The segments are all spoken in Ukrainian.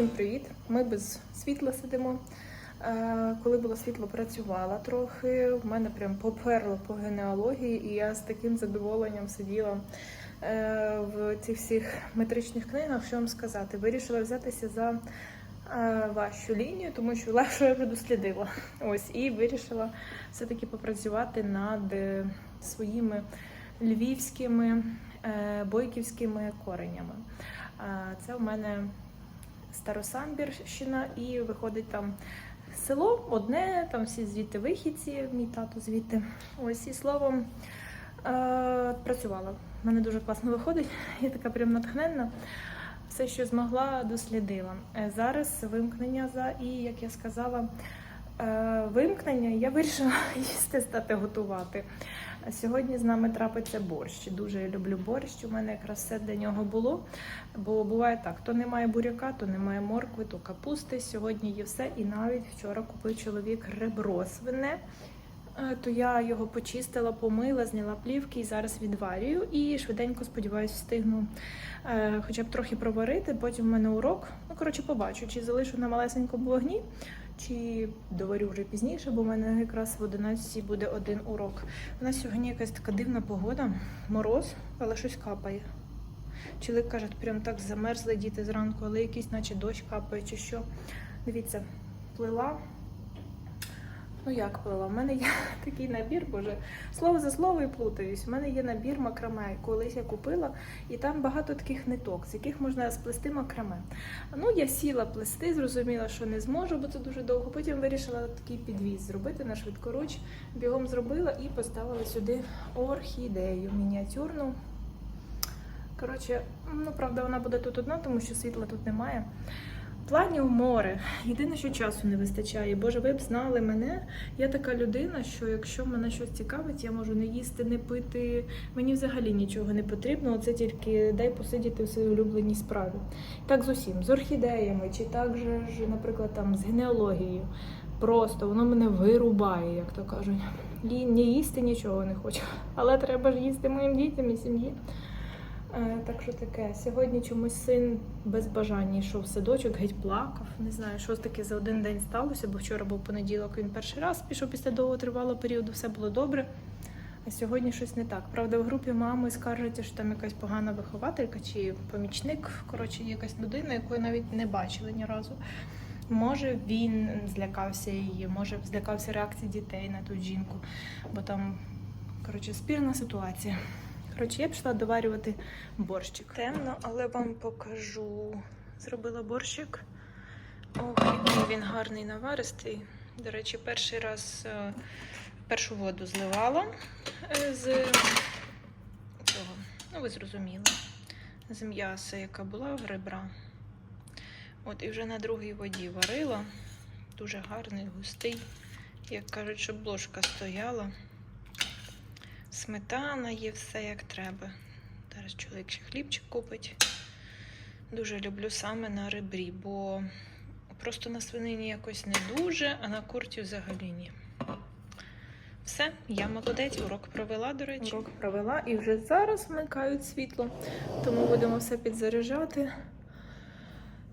Всім привіт! Ми без світла сидимо. Коли було світло, працювала трохи. В мене прям поперло по генеалогії, і я з таким задоволенням сиділа е, в цих всіх метричних книгах. Що вам сказати? Вирішила взятися за е, вашу лінію, тому що легше я вже дослідила. Ось і вирішила все-таки попрацювати над е, своїми львівськими бойківськими коренями. Це в мене Старосамбірщина, і виходить там село одне, там всі звідти вихідці, мій тато звідти. Ось і словом е, працювала. У мене дуже класно виходить. Я така прям натхненна. Все, що змогла, дослідила. Е, Зараз вимкнення за і, як я сказала, е, вимкнення я вирішила їсти стати готувати. Сьогодні з нами трапиться борщ. Дуже я люблю борщ. У мене якраз все для нього було. Бо буває так: то немає буряка, то немає моркви, то капусти. Сьогодні є все. І навіть вчора купив чоловік ребро свине. Е, То я його почистила, помила, зняла плівки і зараз відварюю. І швиденько сподіваюся, встигну е, хоча б трохи проварити. Потім в мене урок. Ну, коротше, побачу, чи залишу на малесенькому вогні, чи доварю вже пізніше, бо в мене якраз в 11 буде один урок. У нас сьогодні якась така дивна погода, мороз, але щось капає. Чоловік каже, прям так замерзли діти зранку, але якийсь, наче дощ капає чи що. Дивіться, плила. Ну як плила? У мене є такий набір, боже, слово за слово і плутаюсь. У мене є набір макраме, колись я купила, і там багато таких ниток, з яких можна сплести макраме. Ну, я сіла плести, зрозуміла, що не зможу, бо це дуже довго. Потім вирішила такий підвіз зробити на швидкоруч. Бігом зробила і поставила сюди орхідею мініатюрну. Коротше, ну правда, вона буде тут одна, тому що світла тут немає. Планів море. Єдине, що часу не вистачає. Боже, ви б знали мене. Я така людина, що якщо мене щось цікавить, я можу не їсти, не пити. Мені взагалі нічого не потрібно. Оце тільки дай посидіти в своїй улюбленій справі. Так з усім, з орхідеями, чи так же наприклад, там з генеалогією. Просто воно мене вирубає, як то кажуть. І не їсти нічого не хочу. Але треба ж їсти моїм дітям і сім'ї. Е, Так що таке, сьогодні чомусь син без бажання йшов в садочок, геть плакав. Не знаю, що таке за один день сталося, бо вчора був понеділок, він перший раз пішов після довго тривалого періоду, все було добре. А сьогодні щось не так. Правда, в групі мами скаржаться, що там якась погана вихователька чи помічник, коротше, якась людина, яку навіть не бачили ні разу. Може, він злякався її, може, злякався реакції дітей на ту жінку, бо там, коротше, спірна ситуація. Коротше, я пішла доварювати борщик. Темно, але вам покажу. Зробила борщик. Ох, який він гарний наваристий. До речі, перший раз е, першу воду зливала е, з цього. Ну, ви зрозуміли. З м'яса, яка була в ребра. От, і вже на другій воді варила. Дуже гарний, густий. Як кажуть, щоб ложка стояла. Сметана є все як треба. Зараз чоловік ще хлібчик купить. Дуже люблю саме на ребрі, бо просто на свинині якось не дуже, а на курті взагалі ні. Все, я молодець, урок провела, до речі. Урок провела і вже зараз вмикають світло, тому будемо все підзаряджати.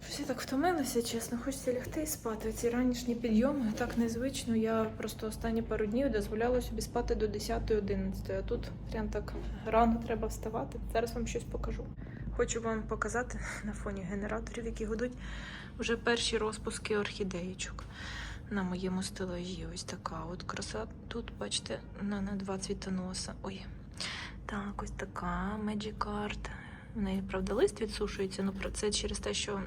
Щось я так втомилася, чесно, хочеться лягти і спати. Ці ранішні підйоми так незвично. Я просто останні пару днів дозволяла собі спати до 10-11, а тут прям так рано треба вставати. Зараз вам щось покажу. Хочу вам показати на фоні генераторів, які гудуть вже перші розпуски орхідеєчок на моєму стелажі. Ось така от краса. Тут, бачите, на, на два цвітоноса. Ой. Так, ось така Magic Art. В неї, правда, лист відсушується, ну про це через те, що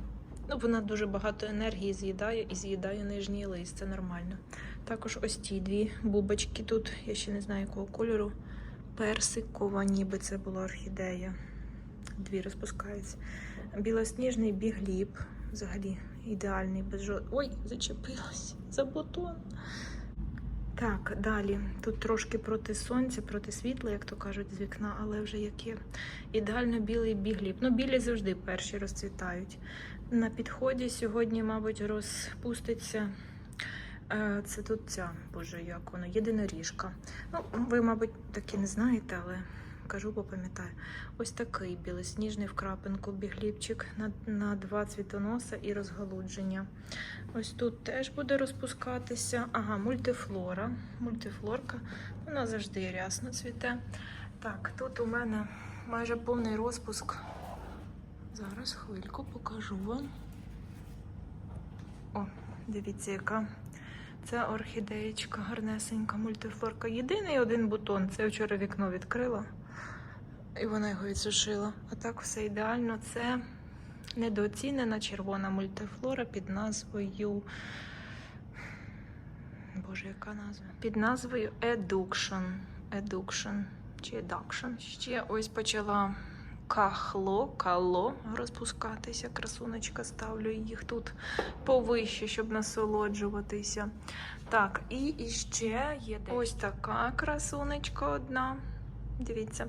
ну, вона дуже багато енергії з'їдає і з'їдає нижній лист. Це нормально. Також ось ті дві бубочки тут, я ще не знаю якого кольору. Персикова, ніби це була орхідея. Дві розпускаються. Білосніжний бігліб. Взагалі ідеальний, без жодного. Ой, зачепилась за бутон. Так, далі. Тут трошки проти сонця, проти світла, як то кажуть, з вікна, але вже яке. Ідеально білий бігліб. Ну, білі завжди перші розцвітають. На підході сьогодні, мабуть, розпуститься. е, Це тут ця, боже, як воно, єдиноріжка. Ну, ви, мабуть, таки не знаєте, але кажу, бо пам'ятаю. Ось такий білосніжний в крапинку бігліпчик на, на два цвітоноса і розгалудження. Ось тут теж буде розпускатися. Ага, мультифлора. Мультифлорка. Вона завжди рясно цвіте. Так, тут у мене майже повний розпуск. Зараз хвильку покажу вам. О, дивіться, яка це орхідеєчка, гарнесенька мультифлорка. Єдиний один бутон. Це вчора вікно відкрила. І вона його відсушила. А так все ідеально. Це недооцінена червона мультифлора під назвою. Боже, яка назва? Під назвою Eduction. Eduction чи Eduction. Ще ось почала кахло, кало розпускатися. Красуночка ставлю їх тут повище, щоб насолоджуватися. Так, і іще є ось така красунечка одна. Дивіться,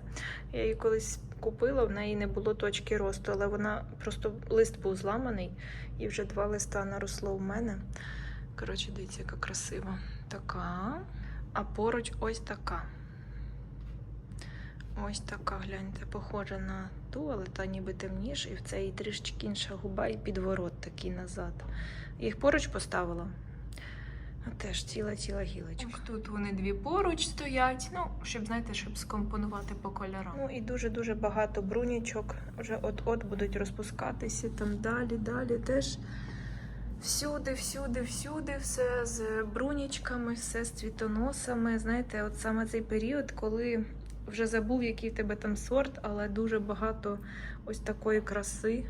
я її колись купила, в неї не було точки росту, але вона просто лист був зламаний, і вже два листа наросло в мене. Коротше, дивіться, яка красива. Така. А поруч ось така. Ось така, гляньте, похожа на ту, але та ніби темніша, і в цей трішечки інша губа і підворот такий назад. Їх поруч поставила. Теж ціла-ціла гілочка. Ось тут вони дві поруч стоять, ну, щоб, знаєте, щоб скомпонувати по кольорам. Ну і дуже-дуже багато брунічок вже от-от будуть розпускатися там далі, далі теж. Всюди, всюди, всюди, все з брунічками, все з цвітоносами. Знаєте, от саме цей період, коли вже забув, який в тебе там сорт, але дуже багато ось такої краси.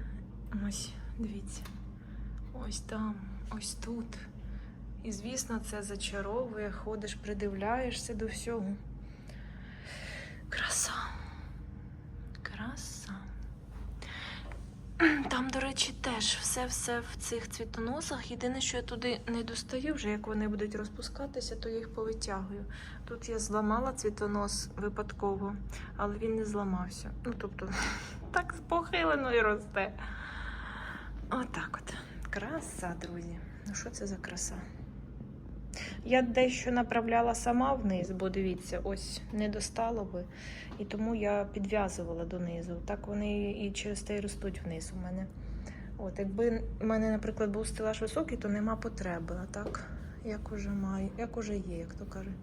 Ось, дивіться. Ось там, ось тут. І, звісно, це зачаровує, ходиш, придивляєшся до всього. Краса. Краса. Там, до речі, теж все-все в цих цвітоносах. Єдине, що я туди не достаю, вже як вони будуть розпускатися, то я їх повитягую. Тут я зламала цвітонос випадково, але він не зламався. Ну, тобто, так похилено і росте. Отак от. Краса, друзі. Ну, що це за краса? Я дещо направляла сама вниз, бо дивіться, ось не достало би. І тому я підв'язувала донизу. Так вони і через те й ростуть вниз у мене. От, якби в мене, наприклад, був стелаж високий, то нема потреби. А так, як уже маю, як уже є, як то кажуть.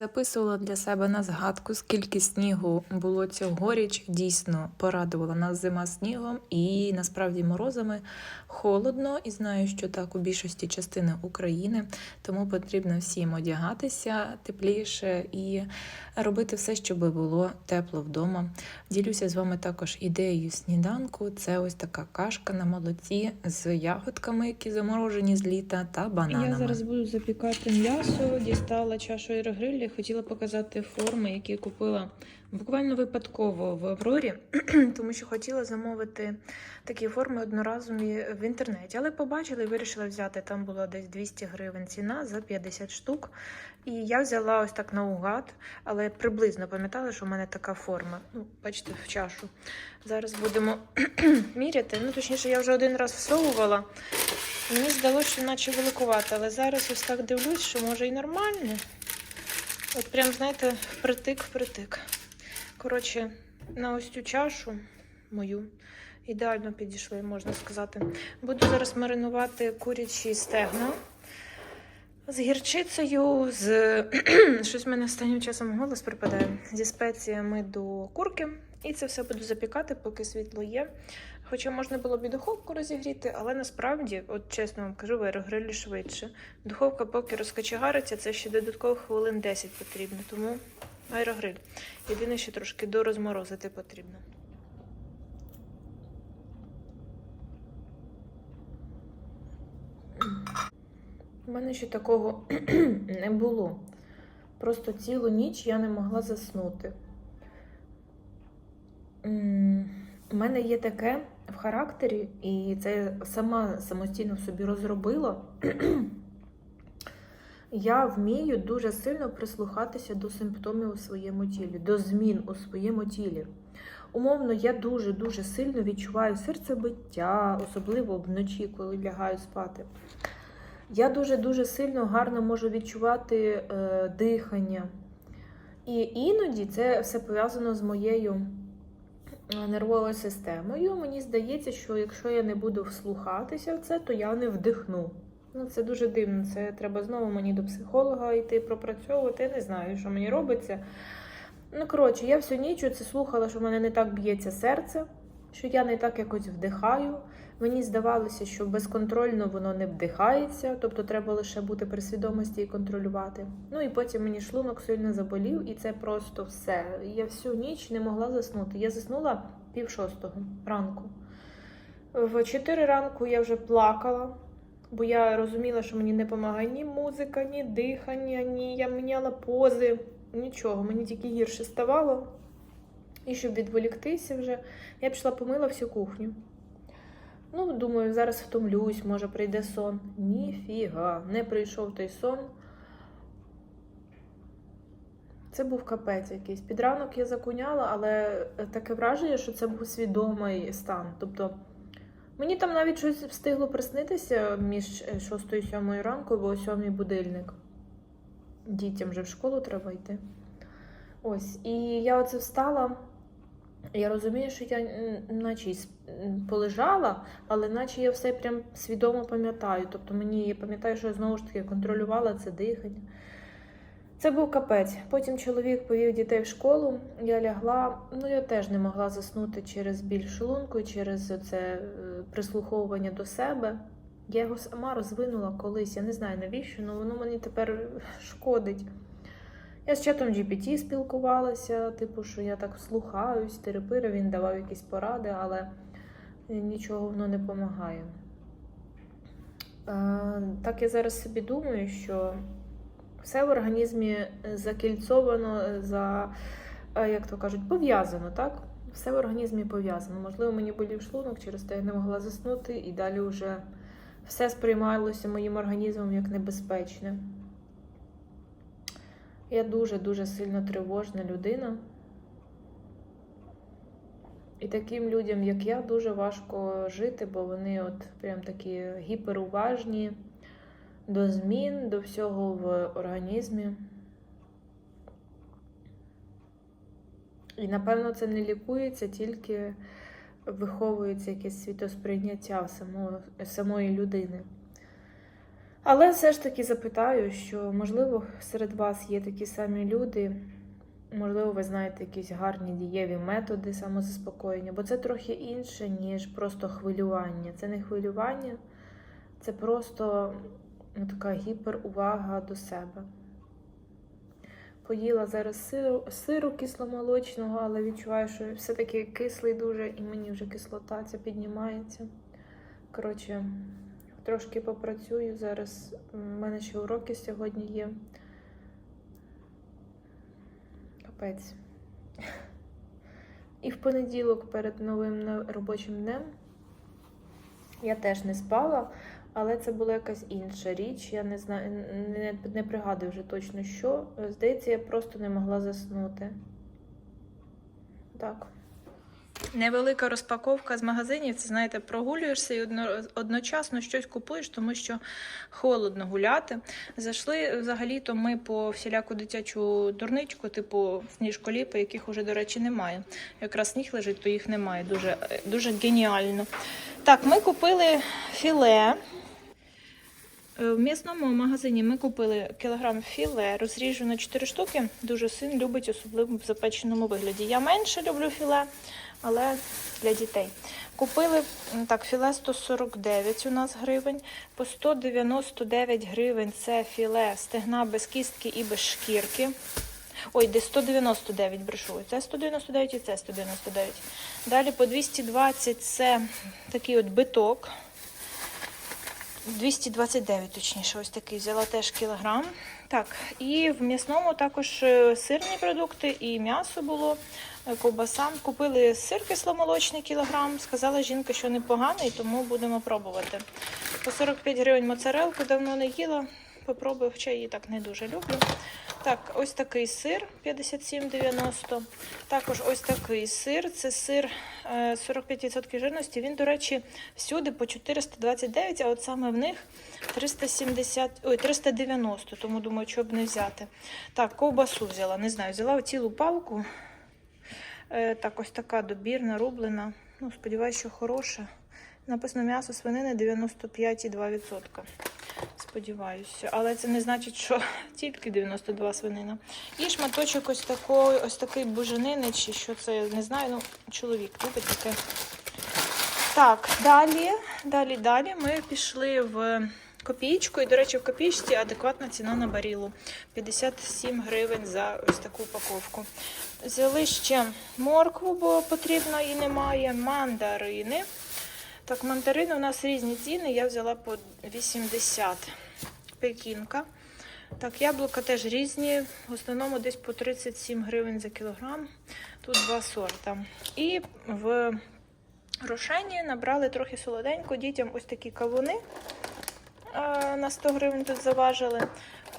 Записувала для себе на згадку, скільки снігу було цьогоріч. Дійсно порадувала нас зима снігом і насправді морозами холодно. І знаю, що так у більшості частини України, тому потрібно всім одягатися тепліше і робити все, щоб було тепло вдома. Ділюся з вами також ідеєю сніданку. Це ось така кашка на молоці з ягодками, які заморожені з літа, та бананами. Я зараз буду запікати м'ясо, дістала чашу аерогрилі, хотіла показати форми, які купила Буквально випадково в Аврорі, тому що хотіла замовити такі форми одноразові в інтернеті, але побачила і вирішила взяти. Там було десь 200 гривень ціна за 50 штук. І я взяла ось так наугад, але приблизно пам'ятала, що в мене така форма. Ну, бачите, в чашу. Зараз будемо міряти. Ну, точніше, я вже один раз всовувала. Мені здалося, що наче великувати, але зараз ось так дивлюсь, що може і нормально. От прям, знаєте, впритик-впритик. Коротше, на ось цю чашу мою ідеально підійшли, можна сказати. Буду зараз маринувати курячі стегна з гірчицею, з щось в мене останнім часом голос припадає. Зі спеціями до курки. І це все буду запікати, поки світло є. Хоча можна було б і духовку розігріти, але насправді, от чесно вам кажу, в аерогрилі швидше. Духовка поки розкачегариться, це ще додатково хвилин 10 потрібно, тому аерогриль. Єдине, що трошки дорозморозити потрібно. У мене ще такого не було. Просто цілу ніч я не могла заснути. У мене є таке в характері, і це я сама самостійно собі розробила. Я вмію дуже сильно прислухатися до симптомів у своєму тілі, до змін у своєму тілі. Умовно, я дуже-дуже сильно відчуваю серцебиття, особливо вночі, коли лягаю спати. Я дуже-дуже сильно гарно можу відчувати е, дихання. І іноді це все пов'язано з моєю нервовою системою. Мені здається, що якщо я не буду вслухатися в це, то я не вдихну. Ну, це дуже дивно. Це треба знову мені до психолога йти пропрацьовувати. Я не знаю, що мені робиться. Ну, коротше, я всю ніч це слухала, що в мене не так б'ється серце, що я не так якось вдихаю. Мені здавалося, що безконтрольно воно не вдихається, тобто треба лише бути при свідомості і контролювати. Ну і потім мені шлунок сильно заболів, і це просто все. Я всю ніч не могла заснути. Я заснула пів шостого ранку. В 4 ранку я вже плакала, бо я розуміла, що мені не допомагає ні музика, ні дихання, ні я міняла пози. Нічого, мені тільки гірше ставало. І щоб відволіктися вже, я пішла помила всю кухню. Ну, думаю, зараз втомлюсь, може прийде сон. Ніфіга, не прийшов той сон. Це був капець якийсь. Під ранок я закуняла, але таке враження, що це був свідомий стан. Тобто мені там навіть щось встигло приснитися між 6 і 7 ранку, бо о 7 будильник. Дітям вже в школу треба йти. Ось, і я оце встала. Я розумію, що я наче полежала, але наче я все прям свідомо пам'ятаю. Тобто мені я пам'ятаю, що я знову ж таки контролювала це дихання. Це був капець. Потім чоловік повів дітей в школу, я лягла. Ну, я теж не могла заснути через біль шлунку, через це е, прислуховування до себе. Я його сама розвинула колись, я не знаю навіщо, але воно мені тепер шкодить. Я з чатом GPT спілкувалася, типу, що я так слухаюсь, терапира, він давав якісь поради, але нічого воно не допомагає. Е, Так я зараз собі думаю, що все в організмі закільцовано, за, е, як то кажуть, пов'язано, так? Все в організмі пов'язано. Можливо, мені болів шлунок, через те я не могла заснути, і далі вже все сприймалося моїм організмом як небезпечне. Я дуже-дуже сильно тривожна людина. І таким людям, як я, дуже важко жити, бо вони от прям такі гіперуважні до змін, до всього в організмі. І напевно це не лікується, тільки виховується якесь світосприйняття самої людини. Але все ж таки запитаю, що можливо серед вас є такі самі люди, можливо, ви знаєте якісь гарні дієві методи самозаспокоєння, бо це трохи інше, ніж просто хвилювання. Це не хвилювання, це просто ну, така гіперувага до себе. Поїла зараз сиру, сиру кисломолочного, але відчуваю, що все-таки кислий дуже, і мені вже кислота ця піднімається. Коротше, трошки попрацюю зараз. У мене ще уроки сьогодні є. Капець. І в понеділок перед новим робочим днем я теж не спала, але це була якась інша річ. Я не знаю, не, не пригадую вже точно що. Здається, я просто не могла заснути. Так. Невелика розпаковка з магазинів. Це знаєте, прогулюєшся і одно, одночасно щось купуєш, тому що холодно гуляти. Зайшли взагалі-то ми по всіляку дитячу дурничку, типу сніжколіпи, яких уже, до речі, немає. Якраз сніг лежить, то їх немає. Дуже, дуже геніально. Так, ми купили філе. Е, В м'ясному магазині ми купили кілограм філе, розріжу на 4 штуки. Дуже син любить, особливо в запеченому вигляді. Я менше люблю філе, але для дітей. Купили так, філе 149 у нас гривень, по 199 гривень це філе стегна без кістки і без шкірки. Ой, десь 199 брешу. Це 199 і це 199. Далі по 220 це такий от биток. 229, точніше, ось такий взяла теж кілограм. Так, і в м'ясному також е, сирні продукти і м'ясо було, е, ковбаса. Купили сир кисломолочний кілограм. Сказала жінка, що непоганий, тому будемо пробувати. По 45 гривень моцарелку давно не їла. Попробую, хоча її так не дуже люблю. Так, ось такий сир 57,90. Також ось такий сир. Це сир е, 45% жирності. Він, до речі, всюди по 429, а от саме в них 370, ой, 390, тому думаю, що б не взяти. Так, ковбасу взяла, не знаю, взяла цілу палку. Е, так, ось така добірна, рублена. Ну, сподіваюся, що хороша. Написано м'ясо свинини 95,2%. Сподіваюся. Але це не значить, що тільки 92 свинина. І шматочок ось такої, ось такий буженини, чи що це, я не знаю. Ну, чоловік любить таке. Так, далі, далі, далі ми пішли в копійку. І, до речі, в копійці адекватна ціна на барілу. 57 гривень за ось таку упаковку. Взяли ще моркву, бо потрібно і немає. Мандарини. Так, мандарини у нас різні ціни. Я взяла по 80 пекінка. Так, яблука теж різні. В основному десь по 37 гривень за кілограм. Тут два сорта. І в Рошені набрали трохи солоденько. Дітям ось такі кавуни на 100 гривень тут заважили.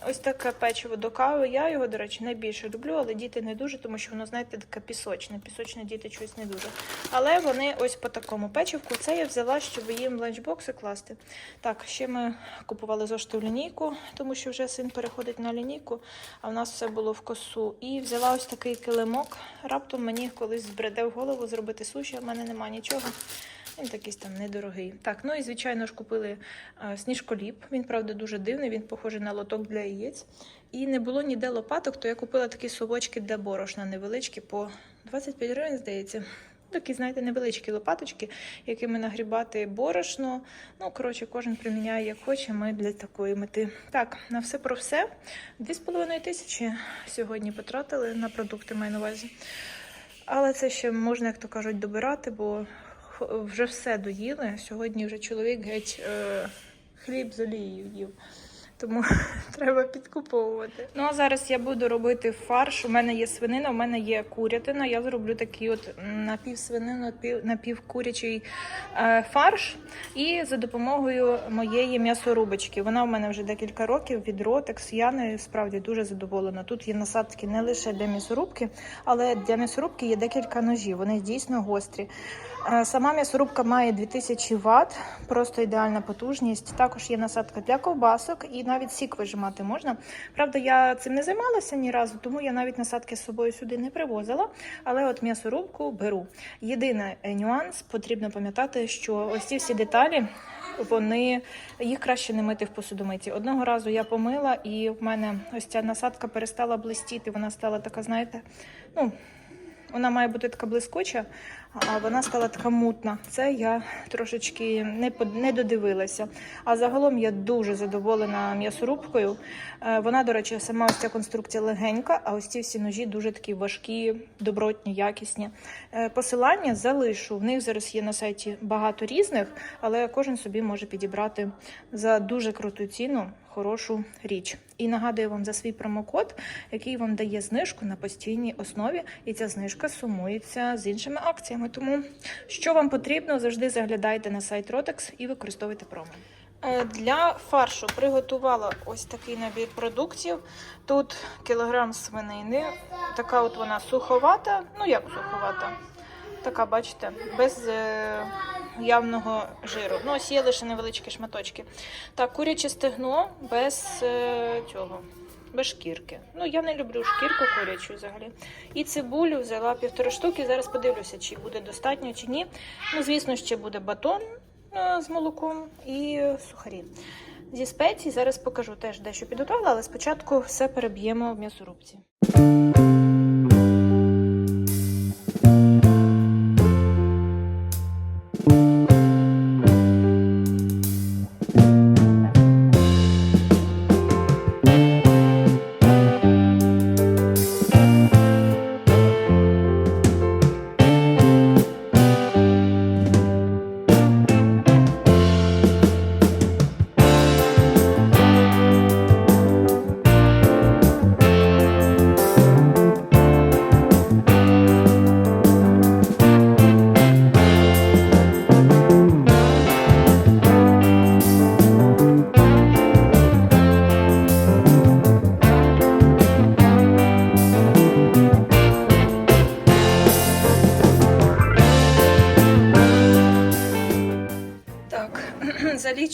Ось таке печиво до кави. Я його, до речі, найбільше люблю, але діти не дуже, тому що воно, знаєте, таке пісочне. Пісочне діти щось не дуже. Але вони ось по такому печивку. Це я взяла, щоб їм ланчбокси класти. Так, ще ми купували зошту лінійку, тому що вже син переходить на лінійку, а в нас все було в косу. І взяла ось такий килимок. Раптом мені колись збреде в голову зробити суші, а в мене немає нічого. Він такий там недорогий. Так, ну і звичайно ж купили е, сніжколіп. Він, правда, дуже дивний, він похожий на лоток для яєць. І не було ніде лопаток, то я купила такі совочки для борошна невеличкі по 25 гривень, здається. Такі, знаєте, невеличкі лопаточки, якими нагрібати борошно. Ну, коротше, кожен приміняє як хоче. Ми для такої мети. Так, на все про все. 2,5 тисячі сьогодні потратили на продукти, маю на увазі. Але це ще можна, як то кажуть, добирати, бо вже все доїли. Сьогодні вже чоловік геть е, хліб з олією їв. Тому треба підкуповувати. Ну а зараз я буду робити фарш. У мене є свинина, у мене є курятина. Я зроблю такий от м, напівсвинин, напівкурячий е, фарш. І за допомогою моєї м'ясорубочки. Вона у мене вже декілька років від Rotex. Я нею справді дуже задоволена. Тут є насадки не лише для м'ясорубки, але для м'ясорубки є декілька ножів. Вони дійсно гострі. Е, Сама м'ясорубка має 2000 Вт, просто ідеальна потужність. Також є насадка для ковбасок і навіть сік вижимати можна. Правда, я цим не займалася ні разу, тому я навіть насадки з собою сюди не привозила. Але от м'ясорубку беру. Єдиний е, нюанс потрібно пам'ятати, що ось ці всі деталі. Вони їх краще не мити в посудомиті. Одного разу я помила, і в мене ось ця насадка перестала блистіти. Вона стала така, знаєте, ну вона має бути така блискуча, вона стала така мутна. Це я трошечки не, не додивилася. А загалом я дуже задоволена м'ясорубкою. Е, Вона, до речі, сама ось ця конструкція легенька, а ось ці всі ножі дуже такі важкі, добротні, якісні. Е, Посилання залишу. В них зараз є на сайті багато різних, але кожен собі може підібрати за дуже круту ціну хорошу річ. І нагадую вам за свій промокод, який вам дає знижку на постійній основі, і ця знижка сумується з іншими акціями. Тому що вам потрібно, завжди заглядайте на сайт Rotex і використовуйте промо. Е, Для фаршу приготувала ось такий набір продуктів. Тут кілограм свинини, така от вона суховата. Ну як суховата? Така, бачите, без е, явного жиру. Ну, ось є лише невеличкі шматочки. Так, куряче стегно без е, цього. Без шкірки. Ну, я не люблю шкірку курячу взагалі. І цибулю взяла півтори штуки. Зараз подивлюся, чи буде достатньо, чи ні. Ну, звісно, ще буде батон е, з молоком і сухарі. Зі спецій зараз покажу теж дещо підготувала, але спочатку все переб'ємо в м'ясорубці.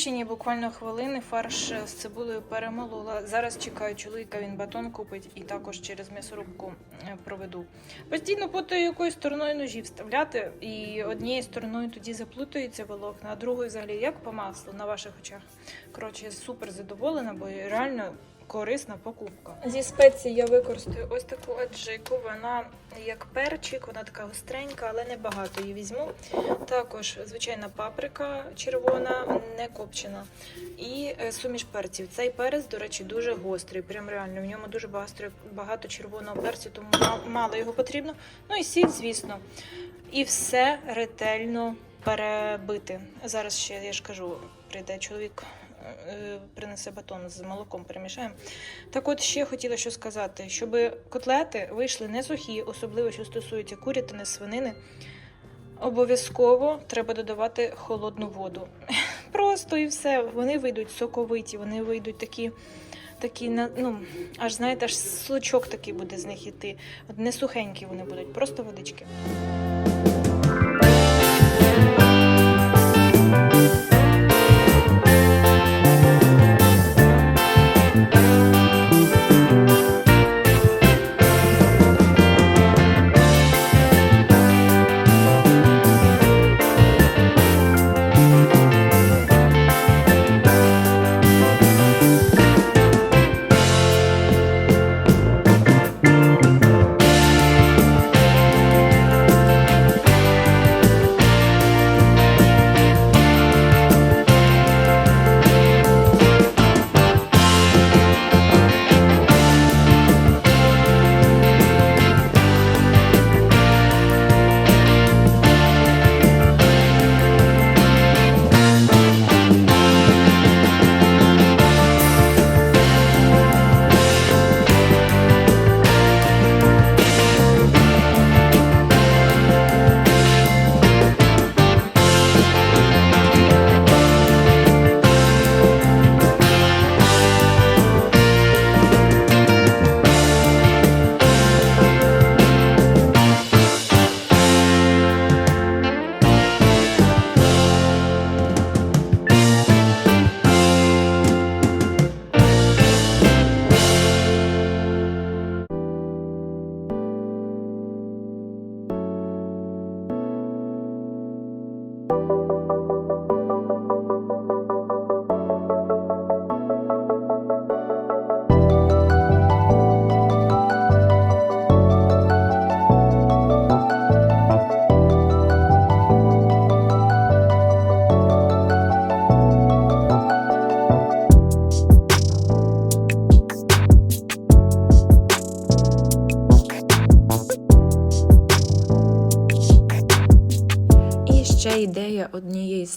Лічені буквально хвилини фарш з цибулею перемолола. Зараз чекаю чоловіка, він батон купить і також через м'ясорубку е, проведу. Постійно путаю якою стороною ножі вставляти, і однією стороною тоді заплутується волокна, а другою взагалі як по маслу на ваших очах. Коротше, я супер задоволена, бо реально корисна покупка. Зі спецій я використаю ось таку аджику. Вона як перчик, вона така гостренька, але не багато її візьму. Також звичайна паприка червона, не копчена. І е, суміш перців. Цей перець, до речі, дуже гострий. Прям реально. В ньому дуже багато червоного перцю, тому мало його потрібно. Ну і сіль, звісно. І все ретельно перебити. Зараз ще, я ж кажу, прийде чоловік. Е, Принесе батон з молоком, перемішаємо. Так от ще хотіла що сказати, щоб котлети вийшли не сухі, особливо що стосується курятини, свинини. Обов'язково треба додавати холодну воду. Просто і все. Вони вийдуть соковиті, вони вийдуть такі, такі ну, аж знаєте, аж сочок такий буде з них іти. Не сухенькі вони будуть, просто водички.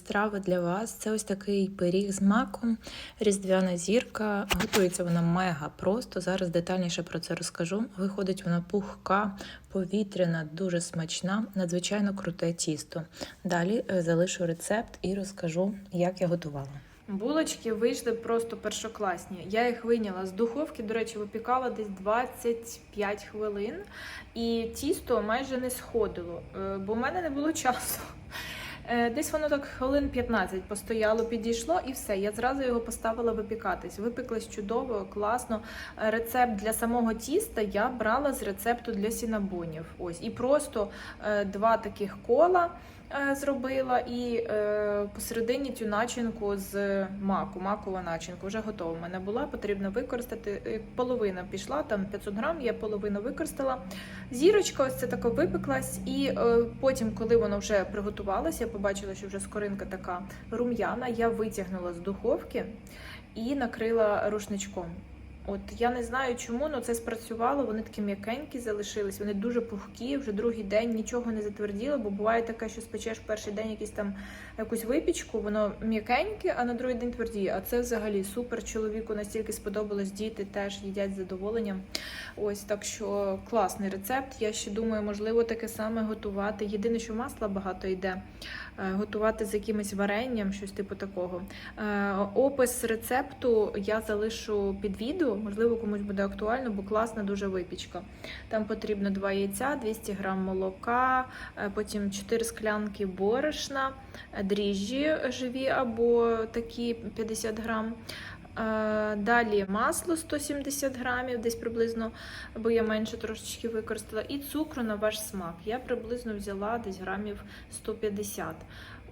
Страви для вас. Це ось такий пиріг з маком, різдвяна зірка. Готується вона мега просто. Зараз детальніше про це розкажу. Виходить вона пухка, повітряна, дуже смачна, надзвичайно круте тісто. Далі е, залишу рецепт і розкажу, як я готувала. Булочки вийшли просто першокласні. Я їх вийняла з духовки, до речі, випікала десь 25 хвилин, і тісто майже не сходило, е, бо в мене не було часу. Е, Десь воно так хвилин 15 постояло, підійшло і все. Я зразу його поставила випікатись. Випеклось чудово, класно. Е, Рецепт для самого тіста я брала з рецепту для сінабонів. Ось і просто е, два таких кола зробила, і е, посередині цю начинку з маку, макова начинка вже готова. У мене була, потрібно використати. Е, Половина пішла, там 500 грам, я половину використала. Зірочка, ось це тако випеклась, і е, потім, коли воно вже приготувалося, я побачила, що вже скоринка така рум'яна. Я витягнула з духовки і накрила рушничком. От я не знаю чому, але це спрацювало. Вони такі м'якенькі залишились. Вони дуже пухкі. Вже другий день нічого не затверділо, бо буває таке, що спечеш перший день якийсь там якусь випічку, воно м'якеньке, а на другий день твердіє. А це взагалі супер. Чоловіку настільки сподобалось. Діти теж їдять з задоволенням. Ось так що класний рецепт. Я ще думаю, можливо, таке саме готувати. Єдине, що масла багато йде. Е, Готувати з якимось варенням, щось типу такого. Е, Опис рецепту я залишу під відео. можливо, комусь буде актуально, бо класна дуже випічка. Там потрібно 2 яйця, 200 грам молока, е, потім 4 склянки борошна, дріжджі живі або такі 50 грам. Далі масло 170 грамів, десь приблизно, бо я менше трошечки використала, і цукру на ваш смак. Я приблизно взяла десь грамів 150.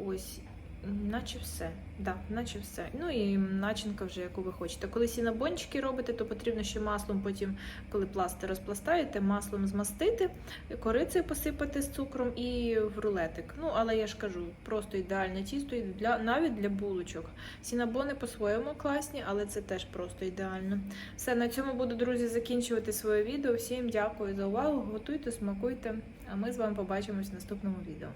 Ось, наче все. Да, наче все. Ну і начинка вже яку ви хочете. Коли сінабончики робите, то потрібно ще маслом потім, коли пласти розпластаєте, маслом змастити, корицею посипати з цукром і в рулетик. Ну, але я ж кажу, просто ідеальне тісто для навіть для булочок. Сінабони по-своєму класні, але це теж просто ідеально. Все, на цьому буду, друзі, закінчувати своє відео. Всім дякую за увагу. Готуйте, смакуйте, а ми з вами побачимось в наступному відео.